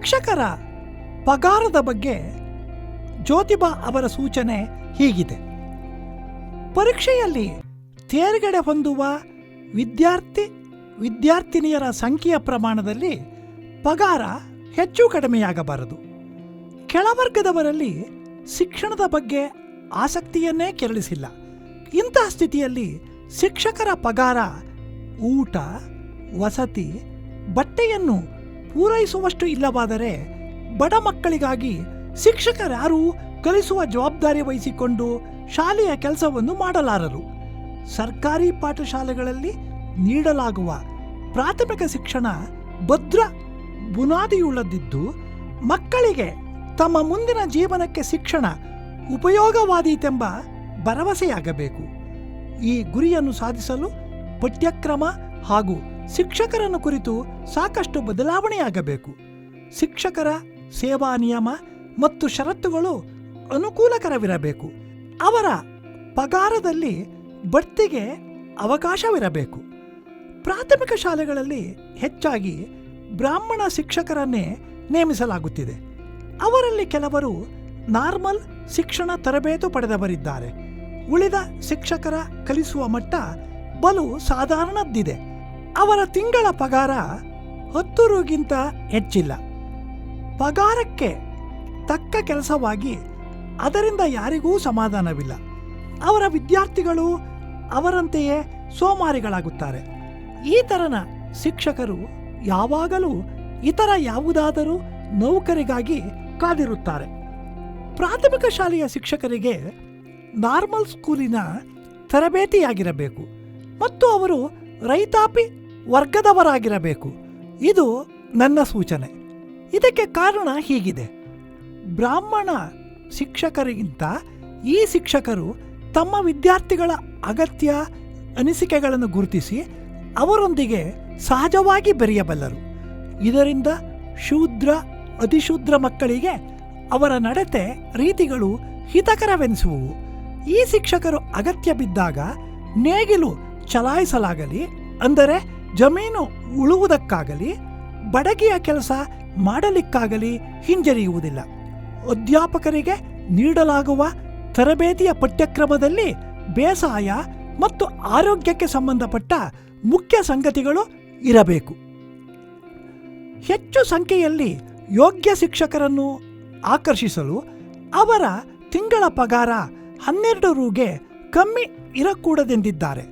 ಶಿಕ್ಷಕರ ಪಗಾರದ ಬಗ್ಗೆ ಜ್ಯೋತಿಬಾ ಅವರ ಸೂಚನೆ ಹೀಗಿದೆ. ಪರೀಕ್ಷೆಯಲ್ಲಿ ತೇರ್ಗಡೆ ಹೊಂದುವ ವಿದ್ಯಾರ್ಥಿ, ವಿದ್ಯಾರ್ಥಿನಿಯರ ಸಂಖ್ಯೆಯ ಪ್ರಮಾಣದಲ್ಲಿ ಪಗಾರ ಹೆಚ್ಚು ಕಡಿಮೆಯಾಗಬಾರದು. ಕೆಳವರ್ಗದವರಲ್ಲಿ ಶಿಕ್ಷಣದ ಬಗ್ಗೆ ಆಸಕ್ತಿಯನ್ನೇ ಕೆರಳಿಸಿಲ್ಲ. ಇಂತಹ ಸ್ಥಿತಿಯಲ್ಲಿ ಶಿಕ್ಷಕರ ಪಗಾರ, ಊಟ, ವಸತಿ, ಬಟ್ಟೆಯನ್ನು ಪೂರೈಸುವಷ್ಟು ಇಲ್ಲವಾದರೆ ಬಡ ಮಕ್ಕಳಿಗಾಗಿ ಶಿಕ್ಷಕರ್ಯಾರೂ ಕಲಿಸುವ ಜವಾಬ್ದಾರಿ ವಹಿಸಿಕೊಂಡು ಶಾಲೆಯ ಕೆಲಸವನ್ನು ಮಾಡಲಾರರು. ಸರ್ಕಾರಿ ಪಾಠಶಾಲೆಗಳಲ್ಲಿ ನೀಡಲಾಗುವ ಪ್ರಾಥಮಿಕ ಶಿಕ್ಷಣ ಭದ್ರ ಬುನಾದಿಯುಳ್ಳದಿದ್ದು ಮಕ್ಕಳಿಗೆ ತಮ್ಮ ಮುಂದಿನ ಜೀವನಕ್ಕೆ ಶಿಕ್ಷಣ ಉಪಯೋಗವಾದೀತೆಂಬ ಭರವಸೆಯಾಗಬೇಕು. ಈ ಗುರಿಯನ್ನು ಸಾಧಿಸಲು ಪಠ್ಯಕ್ರಮ ಹಾಗೂ ಶಿಕ್ಷಕರನ್ನು ಕುರಿತು ಸಾಕಷ್ಟು ಬದಲಾವಣೆಯಾಗಬೇಕು. ಶಿಕ್ಷಕರ ಸೇವಾ ನಿಯಮ ಮತ್ತು ಷರತ್ತುಗಳು ಅನುಕೂಲಕರವಿರಬೇಕು. ಅವರ ಪಗಾರದಲ್ಲಿ ಬಡ್ತಿಗೆ ಅವಕಾಶವಿರಬೇಕು. ಪ್ರಾಥಮಿಕ ಶಾಲೆಗಳಲ್ಲಿ ಹೆಚ್ಚಾಗಿ ಬ್ರಾಹ್ಮಣ ಶಿಕ್ಷಕರನ್ನೇ ನೇಮಿಸಲಾಗುತ್ತಿದೆ. ಅವರಲ್ಲಿ ಕೆಲವರು ನಾರ್ಮಲ್ ಶಿಕ್ಷಣ ತರಬೇತು ಪಡೆದವರಿದ್ದಾರೆ. ಉಳಿದ ಶಿಕ್ಷಕರ ಕಲಿಸುವ ಮಟ್ಟ ಬಲು ಸಾಧಾರಣದ್ದಿದೆ. ಅವರ ತಿಂಗಳ ಪಗಾರ ಹತ್ತು ರೂಗಿಂತ ಹೆಚ್ಚಿಲ್ಲ. ಪಗಾರಕ್ಕೆ ತಕ್ಕ ಕೆಲಸವಾಗಿ ಅದರಿಂದ ಯಾರಿಗೂ ಸಮಾಧಾನವಿಲ್ಲ. ಅವರ ವಿದ್ಯಾರ್ಥಿಗಳು ಅವರಂತೆಯೇ ಸೋಮಾರಿಗಳಾಗುತ್ತಾರೆ. ಈ ತರನ ಶಿಕ್ಷಕರು ಯಾವಾಗಲೂ ಇತರ ಯಾವುದಾದರೂ ನೌಕರಿಗಾಗಿ ಕಾದಿರುತ್ತಾರೆ. ಪ್ರಾಥಮಿಕ ಶಾಲೆಯ ಶಿಕ್ಷಕರಿಗೆ ನಾರ್ಮಲ್ ಸ್ಕೂಲಿನ ತರಬೇತಿಯಾಗಿರಬೇಕು. ಮತ್ತು ಅವರು ರೈತಾಪಿ ವರ್ಗದವರಾಗಿರಬೇಕು. ಇದು ನನ್ನ ಸೂಚನೆ. ಇದಕ್ಕೆ ಕಾರಣ ಹೀಗಿದೆ. ಬ್ರಾಹ್ಮಣ ಶಿಕ್ಷಕರಿಗಿಂತ ಈ ಶಿಕ್ಷಕರು ತಮ್ಮ ವಿದ್ಯಾರ್ಥಿಗಳ ಅಗತ್ಯ ಅನಿಸಿಕೆಗಳನ್ನು ಗುರುತಿಸಿ ಅವರೊಂದಿಗೆ ಸಹಜವಾಗಿ ಬೆರೆಯಬಲ್ಲರು. ಇದರಿಂದ ಶೂದ್ರ, ಅತಿಶೂದ್ರ ಮಕ್ಕಳಿಗೆ ಅವರ ನಡತೆ, ರೀತಿಗಳು ಹಿತಕರವೆನಿಸುವು ಈ ಶಿಕ್ಷಕರು ಅಗತ್ಯ ಬಿದ್ದಾಗ ನೇಗಿಲು ಚಲಾಯಿಸಲಾಗಲಿ, ಅಂದರೆ ಜಮೀನು ಉಳುವುದಕ್ಕಾಗಲಿ, ಬಡಗಿಯ ಕೆಲಸ ಮಾಡಲಿಕ್ಕಾಗಲಿ ಹಿಂಜರಿಯುವುದಿಲ್ಲ. ಅಧ್ಯಾಪಕರಿಗೆ ನೀಡಲಾಗುವ ತರಬೇತಿಯ ಪಠ್ಯಕ್ರಮದಲ್ಲಿ ಬೇಸಾಯ ಮತ್ತು ಆರೋಗ್ಯಕ್ಕೆ ಸಂಬಂಧಪಟ್ಟ ಮುಖ್ಯ ಸಂಗತಿಗಳು ಇರಬೇಕು. ಹೆಚ್ಚು ಸಂಖ್ಯೆಯಲ್ಲಿ ಯೋಗ್ಯ ಶಿಕ್ಷಕರನ್ನು ಆಕರ್ಷಿಸಲು ಅವರ ತಿಂಗಳ ಪಗಾರ ಹನ್ನೆರಡು ರೂಗೆ ಕಮ್ಮಿ ಇರಕೂಡದೆಂದಿದ್ದಾರೆ.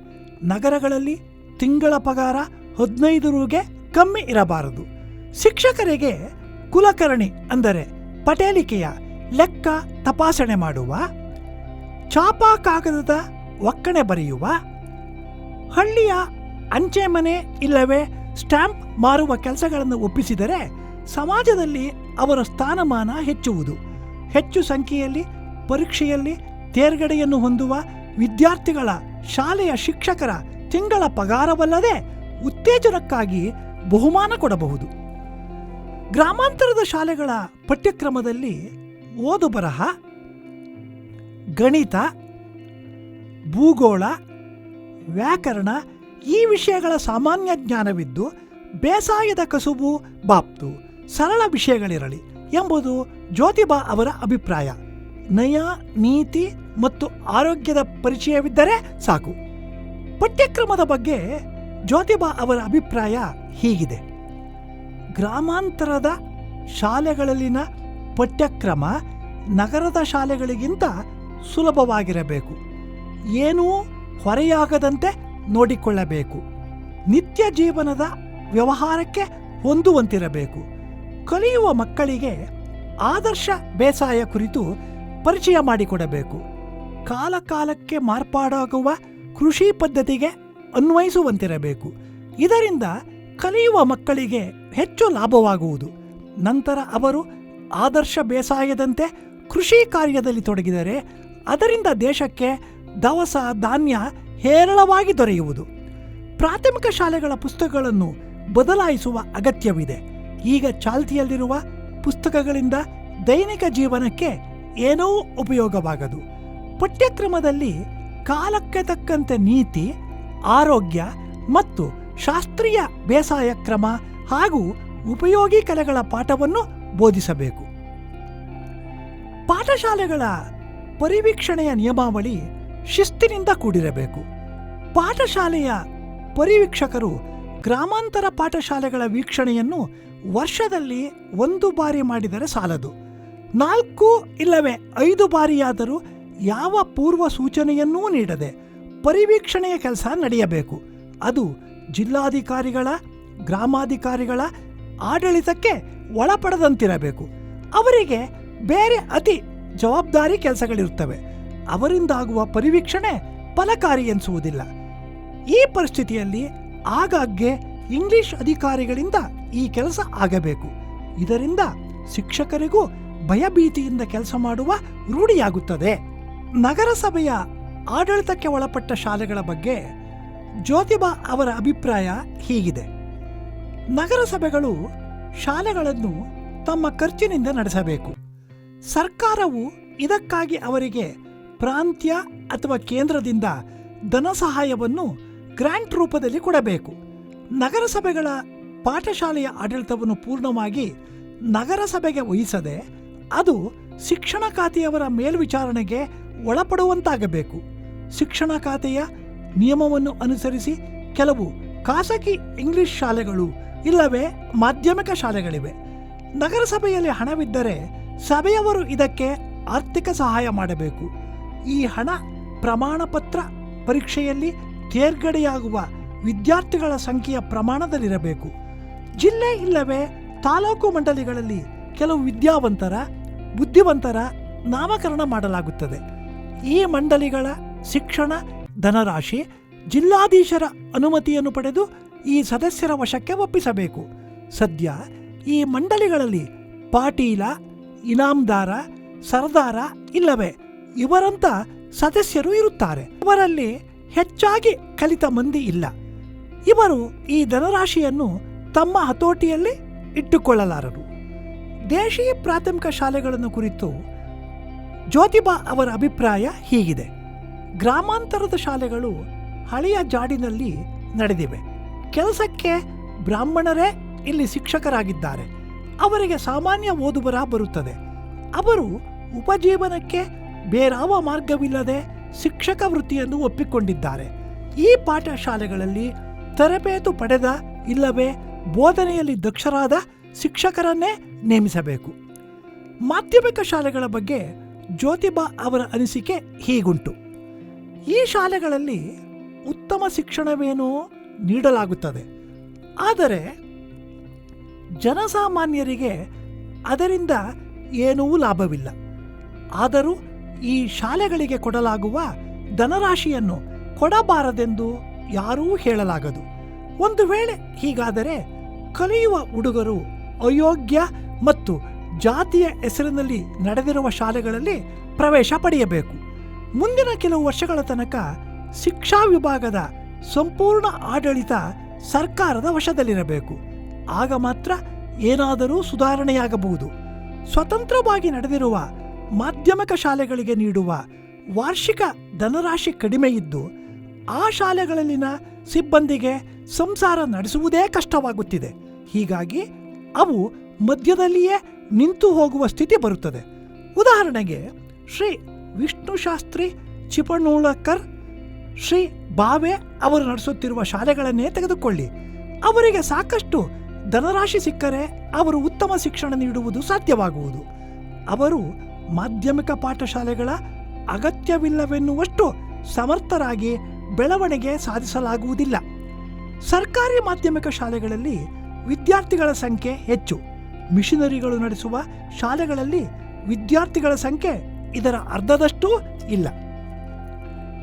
ನಗರಗಳಲ್ಲಿ ತಿಂಗಳ ಪಗಾರ ಹದಿನೈದು ರುಗೆ ಕಮ್ಮಿ ಇರಬಾರದು. ಶಿಕ್ಷಕರಿಗೆ ಕುಲಕರ್ಣಿ ಅಂದರೆ ಪಟೇಲಿಕೆಯ ಲೆಕ್ಕ ತಪಾಸಣೆ ಮಾಡುವ ಚಾಪಾ ಕಾಗದದ ಒಕ್ಕಣೆ ಬರೆಯುವ, ಹಳ್ಳಿಯ ಅಂಚೆ ಮನೆ ಇಲ್ಲವೇ ಸ್ಟ್ಯಾಂಪ್ ಮಾರುವ ಕೆಲಸಗಳನ್ನು ಒಪ್ಪಿಸಿದರೆ ಸಮಾಜದಲ್ಲಿ ಅವರ ಸ್ಥಾನಮಾನ ಹೆಚ್ಚುವುದು. ಹೆಚ್ಚು ಸಂಖ್ಯೆಯಲ್ಲಿ ಪರೀಕ್ಷೆಯಲ್ಲಿ ತೇರ್ಗಡೆಯನ್ನು ಹೊಂದುವ ವಿದ್ಯಾರ್ಥಿಗಳ ಶಾಲೆಯ ಶಿಕ್ಷಕರ ತಿಂಗಳ ಪಗಾರವಲ್ಲದೆ ಉತ್ತೇಜನಕ್ಕಾಗಿ ಬಹುಮಾನ ಕೊಡಬಹುದು. ಗ್ರಾಮಾಂತರದ ಶಾಲೆಗಳ ಪಠ್ಯಕ್ರಮದಲ್ಲಿ ಓದು ಬರಹ, ಗಣಿತ, ಭೂಗೋಳ, ವ್ಯಾಕರಣ ಈ ವಿಷಯಗಳ ಸಾಮಾನ್ಯ ಜ್ಞಾನವಿದ್ದು ಬೇಸಾಯದ ಕಸುಬು ಬಾಪ್ತು, ಸರಳ ವಿಷಯಗಳಿರಲಿ ಎಂಬುದು ಜ್ಯೋತಿಬಾ ಅವರ ಅಭಿಪ್ರಾಯ. ನಯ, ನೀತಿ ಮತ್ತು ಆರೋಗ್ಯದ ಪರಿಚಯವಿದ್ದರೆ ಸಾಕು. ಪಠ್ಯಕ್ರಮದ ಬಗ್ಗೆ ಜ್ಯೋತಿಬಾ ಅವರ ಅಭಿಪ್ರಾಯ ಹೀಗಿದೆ. ಗ್ರಾಮಾಂತರದ ಶಾಲೆಗಳಲ್ಲಿನ ಪಠ್ಯಕ್ರಮ ನಗರದ ಶಾಲೆಗಳಿಗಿಂತ ಸುಲಭವಾಗಿರಬೇಕು. ಏನೂ ಹೊರೆಯಾಗದಂತೆ ನೋಡಿಕೊಳ್ಳಬೇಕು. ನಿತ್ಯ ಜೀವನದ ವ್ಯವಹಾರಕ್ಕೆ ಹೊಂದುವಂತಿರಬೇಕು. ಕಲಿಯುವ ಮಕ್ಕಳಿಗೆ ಆದರ್ಶ ಬೇಸಾಯ ಕುರಿತು ಪರಿಚಯ ಮಾಡಿಕೊಡಬೇಕು. ಕಾಲಕಾಲಕ್ಕೆ ಮಾರ್ಪಾಡಾಗುವ ಕೃಷಿ ಪದ್ಧತಿಗೆ ಅನ್ವಯಿಸುವಂತಿರಬೇಕು. ಇದರಿಂದ ಕಲಿಯುವ ಮಕ್ಕಳಿಗೆ ಹೆಚ್ಚು ಲಾಭವಾಗುವುದು. ನಂತರ ಅವರು ಆದರ್ಶ ಬೇಸಾಯದಂತೆ ಕೃಷಿ ಕಾರ್ಯದಲ್ಲಿ ತೊಡಗಿದರೆ ಅದರಿಂದ ದೇಶಕ್ಕೆ ದವಸ, ಧಾನ್ಯ ಹೇರಳವಾಗಿ ದೊರೆಯುವುದು. ಪ್ರಾಥಮಿಕ ಶಾಲೆಗಳ ಪುಸ್ತಕಗಳನ್ನು ಬದಲಾಯಿಸುವ ಅಗತ್ಯವಿದೆ. ಈಗ ಚಾಲ್ತಿಯಲ್ಲಿರುವ ಪುಸ್ತಕಗಳಿಂದ ದೈನಿಕ ಜೀವನಕ್ಕೆ ಏನೋ ಉಪಯೋಗವಾಗದು. ಪಠ್ಯಕ್ರಮದಲ್ಲಿ ಕಾಲಕ್ಕೆ ತಕ್ಕಂತೆ ನೀತಿ, ಆರೋಗ್ಯ ಮತ್ತು ಶಾಸ್ತ್ರೀಯ ಬೇಸಾಯ ಕ್ರಮ ಹಾಗೂ ಉಪಯೋಗಿ ಕಲೆಗಳ ಪಾಠವನ್ನು ಬೋಧಿಸಬೇಕು. ಪಾಠಶಾಲೆಗಳ ಪರಿವೀಕ್ಷಣೆಯ ನಿಯಮಾವಳಿ ಶಿಸ್ತಿನಿಂದ ಕೂಡಿರಬೇಕು. ಪಾಠಶಾಲೆಯ ಪರಿವೀಕ್ಷಕರು ಗ್ರಾಮಾಂತರ ಪಾಠಶಾಲೆಗಳ ವೀಕ್ಷಣೆಯನ್ನು ವರ್ಷದಲ್ಲಿ ಒಂದು ಬಾರಿ ಮಾಡಿದರೆ ಸಾಲದು. ನಾಲ್ಕು ಇಲ್ಲವೇ ಐದು ಬಾರಿಯಾದರೂ ಯಾವ ಪೂರ್ವ ಸೂಚನೆಯನ್ನೂ ನೀಡದೆ ಪರಿವೀಕ್ಷಣೆಯ ಕೆಲಸ ನಡೆಯಬೇಕು. ಅದು ಜಿಲ್ಲಾಧಿಕಾರಿಗಳ, ಗ್ರಾಮಾಧಿಕಾರಿಗಳ ಆಡಳಿತಕ್ಕೆ ಒಳಪಡದಂತಿರಬೇಕು. ಅವರಿಗೆ ಬೇರೆ ಅತಿ ಜವಾಬ್ದಾರಿ ಕೆಲಸಗಳಿರುತ್ತವೆ. ಅವರಿಂದಾಗುವ ಪರಿವೀಕ್ಷಣೆ ಫಲಕಾರಿ ಎನಿಸುವುದಿಲ್ಲ ಈ ಪರಿಸ್ಥಿತಿಯಲ್ಲಿ ಆಗಾಗ್ಗೆ ಇಂಗ್ಲಿಷ್ ಅಧಿಕಾರಿಗಳಿಂದ ಈ ಕೆಲಸ ಆಗಬೇಕು. ಇದರಿಂದ ಶಿಕ್ಷಕರಿಗೂ ಭಯಭೀತಿಯಿಂದ ಕೆಲಸ ಮಾಡುವ ರೂಢಿಯಾಗುತ್ತದೆ. ನಗರಸಭೆಯ ಆಡಳಿತಕ್ಕೆ ಒಳಪಟ್ಟ ಶಾಲೆಗಳ ಬಗ್ಗೆ ಜ್ಯೋತಿಬಾ ಅವರ ಅಭಿಪ್ರಾಯ ಹೀಗಿದೆ. ನಗರಸಭೆಗಳು ಶಾಲೆಗಳನ್ನು ತಮ್ಮ ಖರ್ಚಿನಿಂದ ನಡೆಸಬೇಕು. ಸರ್ಕಾರವು ಇದಕ್ಕಾಗಿ ಅವರಿಗೆ ಪ್ರಾಂತ್ಯ ಅಥವಾ ಕೇಂದ್ರದಿಂದ ಧನ ಸಹಾಯವನ್ನು ಗ್ರ್ಯಾಂಟ್ ರೂಪದಲ್ಲಿ ಕೊಡಬೇಕು. ನಗರಸಭೆಗಳ ಪಾಠಶಾಲೆಯ ಆಡಳಿತವನ್ನು ಪೂರ್ಣವಾಗಿ ನಗರಸಭೆಗೆ ವಹಿಸದೆ ಅದು ಶಿಕ್ಷಣ ಖಾತೆಯವರ ಮೇಲ್ವಿಚಾರಣೆಗೆ ಒಳಪಡುವಂತಾಗಬೇಕು. ಶಿಕ್ಷಣ ಖಾತೆಯ ನಿಯಮವನ್ನು ಅನುಸರಿಸಿ ಕೆಲವು ಖಾಸಗಿ ಇಂಗ್ಲಿಷ್ ಶಾಲೆಗಳು ಇಲ್ಲವೇ ಮಾಧ್ಯಮಿಕ ಶಾಲೆಗಳಿವೆ. ನಗರಸಭೆಯಲ್ಲಿ ಹಣವಿದ್ದರೆ ಸಭೆಯವರು ಇದಕ್ಕೆ ಆರ್ಥಿಕ ಸಹಾಯ ಮಾಡಬೇಕು. ಈ ಹಣ ಪ್ರಮಾಣ ಪತ್ರ ಪರೀಕ್ಷೆಯಲ್ಲಿ ತೇರ್ಗಡೆಯಾಗುವ ವಿದ್ಯಾರ್ಥಿಗಳ ಸಂಖ್ಯೆಯ ಪ್ರಮಾಣದಲ್ಲಿರಬೇಕು. ಜಿಲ್ಲೆ ಇಲ್ಲವೇ ತಾಲೂಕು ಮಂಡಳಿಗಳಲ್ಲಿ ಕೆಲವು ವಿದ್ಯಾವಂತರ, ಬುದ್ಧಿವಂತರ ನಾಮಕರಣ ಮಾಡಲಾಗುತ್ತದೆ. ಈ ಮಂಡಳಿಗಳ ಶಿಕ್ಷಣ, ಧನರಾಶಿ, ಜಿಲ್ಲಾಧೀಶರ ಅನುಮತಿಯನ್ನು ಪಡೆದು ಈ ಸದಸ್ಯರ ವಶಕ್ಕೆ ಒಪ್ಪಿಸಬೇಕು. ಸದ್ಯ ಈ ಮಂಡಳಿಗಳಲ್ಲಿ ಪಾಟೀಲ, ಇನಾಮ್ದಾರ, ಸರ್ದಾರ ಇಲ್ಲವೇ ಇವರಂತ ಸದಸ್ಯರು ಇರುತ್ತಾರೆ. ಇವರಲ್ಲಿ ಹೆಚ್ಚಾಗಿ ಕಲಿತ ಮಂದಿ ಇಲ್ಲ. ಇವರು ಈ ಧನರಾಶಿಯನ್ನು ತಮ್ಮ ಹತೋಟಿಯಲ್ಲಿ ಇಟ್ಟುಕೊಳ್ಳಲಾರರು. ದೇಶೀಯ ಪ್ರಾಥಮಿಕ ಶಾಲೆಗಳನ್ನು ಕುರಿತು ಜ್ಯೋತಿಬಾ ಅವರ ಅಭಿಪ್ರಾಯ ಹೀಗಿದೆ. ಗ್ರಾಮಾಂತರದ ಶಾಲೆಗಳು ಹಳೆಯ ಜಾಡಿನಲ್ಲಿ ನಡೆದಿವೆ. ಕೆಲಸಕ್ಕೆ ಬ್ರಾಹ್ಮಣರೇ ಇಲ್ಲಿ ಶಿಕ್ಷಕರಾಗಿದ್ದಾರೆ. ಅವರಿಗೆ ಸಾಮಾನ್ಯ ಓದುಬರ ಬರುತ್ತದೆ. ಅವರು ಉಪಜೀವನಕ್ಕೆ ಬೇರಾವ ಮಾರ್ಗವಿಲ್ಲದೆ ಶಿಕ್ಷಕ ವೃತ್ತಿಯನ್ನು ಒಪ್ಪಿಕೊಂಡಿದ್ದಾರೆ. ಈ ಪಾಠಶಾಲೆಗಳಲ್ಲಿ ತರಬೇತು ಪಡೆದ ಇಲ್ಲವೇ ಬೋಧನೆಯಲ್ಲಿ ದಕ್ಷರಾದ ಶಿಕ್ಷಕರನ್ನೇ ನೇಮಿಸಬೇಕು. ಮಾಧ್ಯಮಿಕ ಶಾಲೆಗಳ ಬಗ್ಗೆ ಜ್ಯೋತಿಬಾ ಅವರ ಅನಿಸಿಕೆ ಹೀಗುಂಟು. ಈ ಶಾಲೆಗಳಲ್ಲಿ ಉತ್ತಮ ಶಿಕ್ಷಣವೇನೋ ನೀಡಲಾಗುತ್ತದೆ. ಆದರೆ ಜನಸಾಮಾನ್ಯರಿಗೆ ಅದರಿಂದ ಏನೂ ಲಾಭವಿಲ್ಲ. ಆದರೂ ಈ ಶಾಲೆಗಳಿಗೆ ಕೊಡಲಾಗುವ ಧನರಾಶಿಯನ್ನು ಕೊಡಬಾರದೆಂದು ಯಾರೂ ಹೇಳಲಾಗದು. ಒಂದು ವೇಳೆ ಹೀಗಾದರೆ ಕಲಿಯುವ ಹುಡುಗರು ಅಯೋಗ್ಯ ಮತ್ತು ಜಾತಿಯ ಹೆಸರಿನಲ್ಲಿ ನಡೆದಿರುವ ಶಾಲೆಗಳಲ್ಲಿ ಪ್ರವೇಶ ಪಡೆಯಬೇಕು. ಮುಂದಿನ ಕೆಲವು ವರ್ಷಗಳ ತನಕ ಶಿಕ್ಷಾ ವಿಭಾಗದ ಸಂಪೂರ್ಣ ಆಡಳಿತ ಸರ್ಕಾರದ ವಶದಲ್ಲಿರಬೇಕು. ಆಗ ಮಾತ್ರ ಏನಾದರೂ ಸುಧಾರಣೆಯಾಗಬಹುದು. ಸ್ವತಂತ್ರವಾಗಿ ನಡೆದಿರುವ ಮಾಧ್ಯಮಿಕ ಶಾಲೆಗಳಿಗೆ ನೀಡುವ ವಾರ್ಷಿಕ ಧನರಾಶಿ ಕಡಿಮೆ ಇದ್ದು, ಆ ಶಾಲೆಗಳಲ್ಲಿನ ಸಿಬ್ಬಂದಿಗೆ ಸಂಸಾರ ನಡೆಸುವುದೇ ಕಷ್ಟವಾಗುತ್ತಿದೆ. ಹೀಗಾಗಿ ಅವು ಮಧ್ಯದಲ್ಲಿಯೇ ನಿಂತು ಹೋಗುವ ಸ್ಥಿತಿ ಬರುತ್ತದೆ. ಉದಾಹರಣೆಗೆ, ಶ್ರೀ ವಿಷ್ಣು ಶಾಸ್ತ್ರಿ ಚಿಪಣೂಳಕರ್ ಶ್ರೀ ಬಾವೆ ಅವರು ನಡೆಸುತ್ತಿರುವ ಶಾಲೆಗಳನ್ನೇ ತೆಗೆದುಕೊಳ್ಳಿ. ಅವರಿಗೆ ಸಾಕಷ್ಟು ಧನರಾಶಿ ಸಿಕ್ಕರೆ ಅವರು ಉತ್ತಮ ಶಿಕ್ಷಣ ನೀಡುವುದು ಸಾಧ್ಯವಾಗುವುದು. ಅವರು ಮಾಧ್ಯಮಿಕ ಪಾಠಶಾಲೆಗಳ ಅಗತ್ಯವಿಲ್ಲವೆನ್ನುವಷ್ಟು ಸಮರ್ಥರಾಗಿ ಬೆಳವಣಿಗೆ ಸಾಧಿಸಲಾಗುವುದಿಲ್ಲ. ಸರ್ಕಾರಿ ಮಾಧ್ಯಮಿಕ ಶಾಲೆಗಳಲ್ಲಿ ವಿದ್ಯಾರ್ಥಿಗಳ ಸಂಖ್ಯೆ ಹೆಚ್ಚು. ಮಿಷನರಿಗಳು ನಡೆಸುವ ಶಾಲೆಗಳಲ್ಲಿ ವಿದ್ಯಾರ್ಥಿಗಳ ಸಂಖ್ಯೆ ಇದರ ಅರ್ಧದಷ್ಟೂ ಇಲ್ಲ.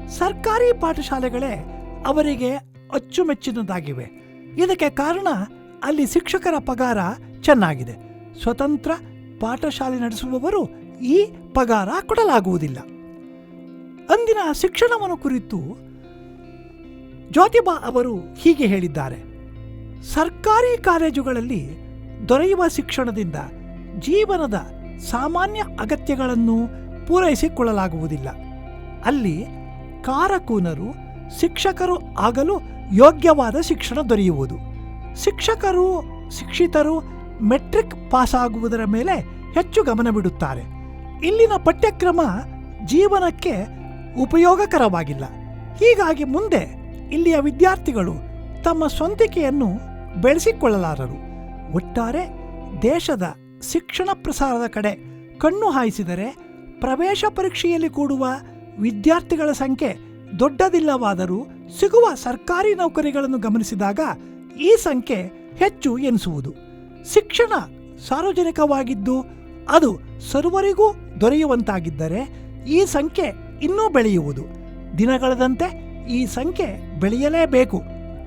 ಸರ್ಕಾರಿ ಪಾಠಶಾಲೆಗಳೇ ಅವರಿಗೆ ಅಚ್ಚುಮೆಚ್ಚಿನದಾಗಿವೆ. ಇದಕ್ಕೆ ಕಾರಣ ಅಲ್ಲಿ ಶಿಕ್ಷಕರ ಪಗಾರ ಚೆನ್ನಾಗಿದೆ. ಸ್ವತಂತ್ರ ಪಾಠಶಾಲೆ ನಡೆಸುವವರು ಈ ಪಗಾರ ಕೊಡಲಾಗುವುದಿಲ್ಲ. ಅಂದಿನ ಶಿಕ್ಷಣವನ್ನು ಕುರಿತು ಜ್ಯೋತಿಬಾ ಅವರು ಹೀಗೆ ಹೇಳಿದ್ದಾರೆ. ಸರ್ಕಾರಿ ಕಾಲೇಜುಗಳಲ್ಲಿ ದೊರೆಯುವ ಶಿಕ್ಷಣದಿಂದ ಜೀವನದ ಸಾಮಾನ್ಯ ಅಗತ್ಯಗಳನ್ನು ಪೂರೈಸಿಕೊಳ್ಳಲಾಗುವುದಿಲ್ಲ. ಅಲ್ಲಿ ಕಾರಕೂನರು ಶಿಕ್ಷಕರು ಆಗಲು ಯೋಗ್ಯವಾದ ಶಿಕ್ಷಣ ದೊರೆಯುವುದು. ಶಿಕ್ಷಕರು, ಶಿಕ್ಷಿತರು ಮೆಟ್ರಿಕ್ ಪಾಸಾಗುವುದರ ಮೇಲೆ ಹೆಚ್ಚು ಗಮನ ಬಿಡುತ್ತಾರೆ. ಇಲ್ಲಿನ ಪಠ್ಯಕ್ರಮ ಜೀವನಕ್ಕೆ ಉಪಯೋಗಕರವಾಗಿಲ್ಲ. ಹೀಗಾಗಿ ಮುಂದೆ ಇಲ್ಲಿಯ ವಿದ್ಯಾರ್ಥಿಗಳು ತಮ್ಮ ಸ್ವಂತಿಕೆಯನ್ನು ಬೆಳೆಸಿಕೊಳ್ಳಲಾರರು. ಒಟ್ಟಾರೆ ದೇಶದ ಶಿಕ್ಷಣ ಪ್ರಸಾರದ ಕಡೆ ಕಣ್ಣು ಹಾಯಿಸಿದರೆ ಪ್ರವೇಶ ಪರೀಕ್ಷೆಯಲ್ಲಿ ಕೂಡುವ ವಿದ್ಯಾರ್ಥಿಗಳ ಸಂಖ್ಯೆ ದೊಡ್ಡದಿಲ್ಲವಾದರೂ ಸಿಗುವ ಸರ್ಕಾರಿ ನೌಕರಿಗಳನ್ನು ಗಮನಿಸಿದಾಗ ಈ ಸಂಖ್ಯೆ ಹೆಚ್ಚು ಎನಿಸುವುದು. ಶಿಕ್ಷಣ ಸಾರ್ವಜನಿಕವಾಗಿದ್ದು ಅದು ಸರ್ವರಿಗೂ ದೊರೆಯುವಂತಾಗಿದ್ದರೆ ಈ ಸಂಖ್ಯೆ ಇನ್ನೂ ಬೆಳೆಯುವುದು. ದಿನಗಳದಂತೆ ಈ ಸಂಖ್ಯೆ ಬೆಳೆಯಲೇಬೇಕು.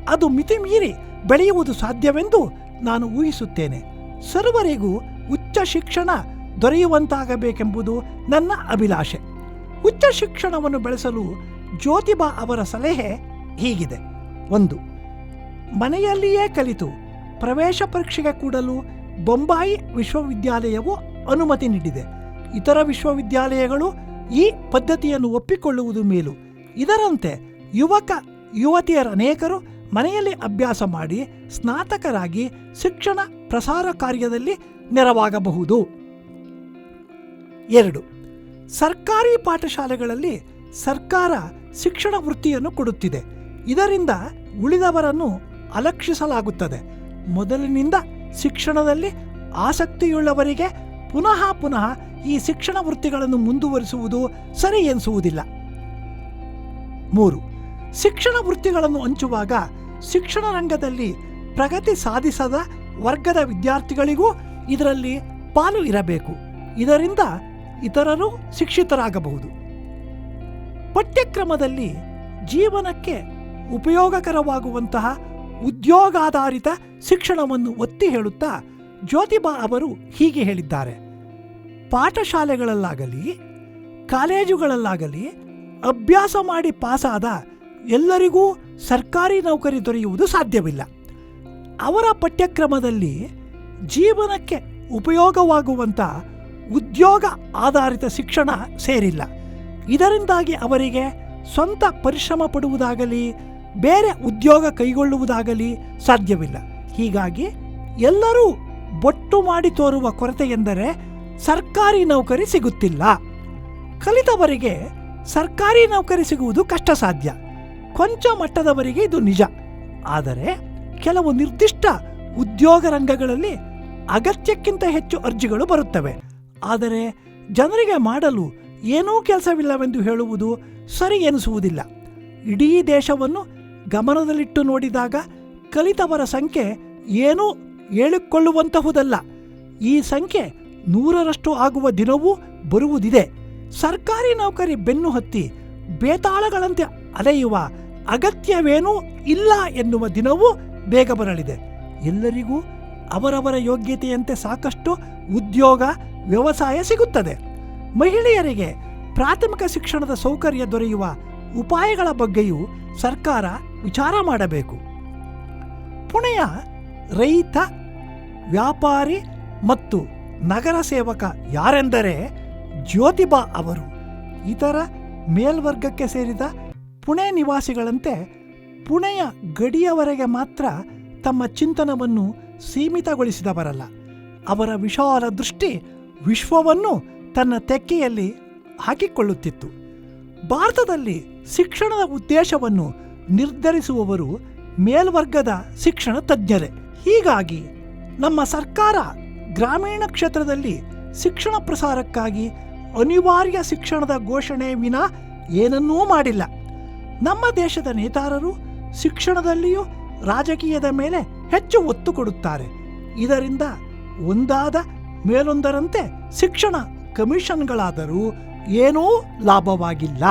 ಅದು ಮಿತಿ ಮೀರಿ ಬೆಳೆಯುವುದು ಸಾಧ್ಯವೆಂದು ನಾನು ಊಹಿಸುತ್ತೇನೆ. ಸರ್ವರಿಗೂ ಉಚ್ಚ ಶಿಕ್ಷಣ ದೊರೆಯುವಂತಾಗಬೇಕೆಂಬುದು ನನ್ನ ಅಭಿಲಾಷೆ. ಉಚ್ಚ ಶಿಕ್ಷಣವನ್ನು ಬೆಳೆಸಲು ಜ್ಯೋತಿಬಾ ಅವರ ಸಲಹೆ ಹೀಗಿದೆ. ಒಂದು, ಮನೆಯಲ್ಲಿಯೇ ಕಲಿತು ಪ್ರವೇಶ ಪರೀಕ್ಷೆಗೆ ಕೂಡಲು ಬೊಂಬಾಯಿ ವಿಶ್ವವಿದ್ಯಾಲಯವು ಅನುಮತಿ ನೀಡಿದೆ. ಇತರ ವಿಶ್ವವಿದ್ಯಾಲಯಗಳು ಈ ಪದ್ಧತಿಯನ್ನು ಒಪ್ಪಿಕೊಳ್ಳುವುದು ಮೇಲು. ಇದರಂತೆ ಯುವಕ, ಯುವತಿಯರ ಅನೇಕರು ಮನೆಯಲ್ಲಿ ಅಭ್ಯಾಸ ಮಾಡಿ ಸ್ನಾತಕರಾಗಿ ಶಿಕ್ಷಣ ಪ್ರಸಾರ ಕಾರ್ಯದಲ್ಲಿ ನೆರವಾಗಬಹುದು. ಎರಡು, ಸರ್ಕಾರಿ ಪಾಠಶಾಲೆಗಳಲ್ಲಿ ಸರ್ಕಾರ ಶಿಕ್ಷಣ ವೃತ್ತಿಯನ್ನು ಕೊಡುತ್ತಿದೆ. ಇದರಿಂದ ಉಳಿದವರನ್ನು ಅಲಕ್ಷಿಸಲಾಗುತ್ತದೆ. ಮೊದಲಿನಿಂದ ಶಿಕ್ಷಣದಲ್ಲಿ ಆಸಕ್ತಿಯುಳ್ಳವರಿಗೆ ಪುನಃ ಪುನಃ ಈ ಶಿಕ್ಷಣ ವೃತ್ತಿಗಳನ್ನು ಮುಂದುವರಿಸುವುದು ಸರಿ ಎನಿಸುವುದಿಲ್ಲ. ಮೂರು, ಶಿಕ್ಷಣ ವೃತ್ತಿಗಳನ್ನು ಹಂಚುವಾಗ ಶಿಕ್ಷಣ ರಂಗದಲ್ಲಿ ಪ್ರಗತಿ ಸಾಧಿಸದ ವರ್ಗದ ವಿದ್ಯಾರ್ಥಿಗಳಿಗೂ ಇದರಲ್ಲಿ ಪಾಲು ಇರಬೇಕು. ಇದರಿಂದ ಇತರರು ಶಿಕ್ಷಿತರಾಗಬಹುದು. ಪಠ್ಯಕ್ರಮದಲ್ಲಿ ಜೀವನಕ್ಕೆ ಉಪಯೋಗಕರವಾಗುವಂತಹ ಉದ್ಯೋಗಾಧಾರಿತ ಶಿಕ್ಷಣವನ್ನು ಒತ್ತಿ ಹೇಳುತ್ತಾ ಜ್ಯೋತಿಬಾ ಅವರು ಹೀಗೆ ಹೇಳಿದ್ದಾರೆ. ಪಾಠಶಾಲೆಗಳಲ್ಲಾಗಲಿ, ಕಾಲೇಜುಗಳಲ್ಲಾಗಲಿ ಅಭ್ಯಾಸ ಮಾಡಿ ಪಾಸಾದ ಎಲ್ಲರಿಗೂ ಸರ್ಕಾರಿ ನೌಕರಿ ದೊರೆಯುವುದು ಸಾಧ್ಯವಿಲ್ಲ. ಅವರ ಪಠ್ಯಕ್ರಮದಲ್ಲಿ ಜೀವನಕ್ಕೆ ಉಪಯೋಗವಾಗುವಂಥ ಉದ್ಯೋಗ ಆಧಾರಿತ ಶಿಕ್ಷಣ ಸೇರಿಲ್ಲ. ಇದರಿಂದಾಗಿ ಅವರಿಗೆ ಸ್ವಂತ ಪರಿಶ್ರಮ ಪಡುವುದಾಗಲಿ, ಬೇರೆ ಉದ್ಯೋಗ ಕೈಗೊಳ್ಳುವುದಾಗಲಿ ಸಾಧ್ಯವಿಲ್ಲ. ಹೀಗಾಗಿ ಎಲ್ಲರೂ ಬೊಟ್ಟು ಮಾಡಿ ತೋರುವ ಕೊರತೆ ಎಂದರೆ ಸರ್ಕಾರಿ ನೌಕರಿ ಸಿಗುತ್ತಿಲ್ಲ. ಕಲಿತವರಿಗೆ ಸರ್ಕಾರಿ ನೌಕರಿ ಸಿಗುವುದು ಕಷ್ಟ ಸಾಧ್ಯ ಕೊಂಚ ಮಟ್ಟದವರಿಗೆ ಇದು ನಿಜ. ಆದರೆ ಕೆಲವು ನಿರ್ದಿಷ್ಟ ಉದ್ಯೋಗ ರಂಗಗಳಲ್ಲಿ ಅಗತ್ಯಕ್ಕಿಂತ ಹೆಚ್ಚು ಅರ್ಜಿಗಳು ಬರುತ್ತವೆ. ಆದರೆ ಜನರಿಗೆ ಮಾಡಲು ಏನೂ ಕೆಲಸವಿಲ್ಲವೆಂದು ಹೇಳುವುದು ಸರಿ ಎನಿಸುವುದಿಲ್ಲ. ಇಡೀ ದೇಶವನ್ನು ಗಮನದಲ್ಲಿಟ್ಟು ನೋಡಿದಾಗ ಕಲಿತವರ ಸಂಖ್ಯೆ ಏನೂ ಹೇಳಿಕೊಳ್ಳುವಂತಹುದಲ್ಲ. ಈ ಸಂಖ್ಯೆ ನೂರರಷ್ಟು ಆಗುವ ದಿನವೂ ಬರುವುದಿದೆ. ಸರ್ಕಾರಿ ನೌಕರಿ ಬೆನ್ನು ಹತ್ತಿ ಬೇತಾಳಗಳಂತೆ ಅಲೆಯುವ ಅಗತ್ಯವೇನೂ ಇಲ್ಲ ಎನ್ನುವ ದಿನವೂ ಬೇಗ ಬರಲಿದೆ. ಎಲ್ಲರಿಗೂ ಅವರವರ ಯೋಗ್ಯತೆಯಂತೆ ಸಾಕಷ್ಟು ಉದ್ಯೋಗ, ವ್ಯವಸಾಯ ಸಿಗುತ್ತದೆ. ಮಹಿಳೆಯರಿಗೆ ಪ್ರಾಥಮಿಕ ಶಿಕ್ಷಣದ ಸೌಕರ್ಯ ದೊರೆಯುವ ಉಪಾಯಗಳ ಬಗ್ಗೆಯೂ ಸರ್ಕಾರ ವಿಚಾರ ಮಾಡಬೇಕು. ಪುಣೆಯ ರೈತ, ವ್ಯಾಪಾರಿ ಮತ್ತು ನಗರ ಸೇವಕ ಯಾರೆಂದರೆ ಜ್ಯೋತಿಬಾ ಅವರು. ಇತರ ಮೇಲ್ವರ್ಗಕ್ಕೆ ಸೇರಿದ ಪುಣೆ ನಿವಾಸಿಗಳಂತೆ ಪುಣೆಯ ಗಡಿಯವರೆಗೆ ಮಾತ್ರ ತಮ್ಮ ಚಿಂತನವನ್ನು ಸೀಮಿತಗೊಳಿಸಿದವರಲ್ಲ. ಅವರ ವಿಶಾಲ ದೃಷ್ಟಿ ವಿಶ್ವವನ್ನು ತನ್ನ ತೆಕ್ಕೆಯಲ್ಲಿ ಹಾಕಿಕೊಳ್ಳುತ್ತಿತ್ತು. ಭಾರತದಲ್ಲಿ ಶಿಕ್ಷಣದ ಉದ್ದೇಶವನ್ನು ನಿರ್ಧರಿಸುವವರು ಮೇಲ್ವರ್ಗದ ಶಿಕ್ಷಣ ತಜ್ಞರೇ. ಹೀಗಾಗಿ ನಮ್ಮ ಸರ್ಕಾರ ಗ್ರಾಮೀಣ ಕ್ಷೇತ್ರದಲ್ಲಿ ಶಿಕ್ಷಣ ಪ್ರಸಾರಕ್ಕಾಗಿ ಅನಿವಾರ್ಯ ಶಿಕ್ಷಣದ ಘೋಷಣೆ ವಿನ ಏನನ್ನೂ ಮಾಡಿಲ್ಲ. ನಮ್ಮ ದೇಶದ ನೇತಾರರು ಶಿಕ್ಷಣದಲ್ಲಿಯೂ ರಾಜಕೀಯದ ಮೇಲೆ ಹೆಚ್ಚು ಒತ್ತು ಕೊಡುತ್ತಾರೆ. ಇದರಿಂದ ಒಂದಾದ ಮೇಲೊಂದರಂತೆ ಶಿಕ್ಷಣ ಕಮಿಷನ್ಗಳಾದರೂ ಏನೂ ಲಾಭವಾಗಿಲ್ಲ.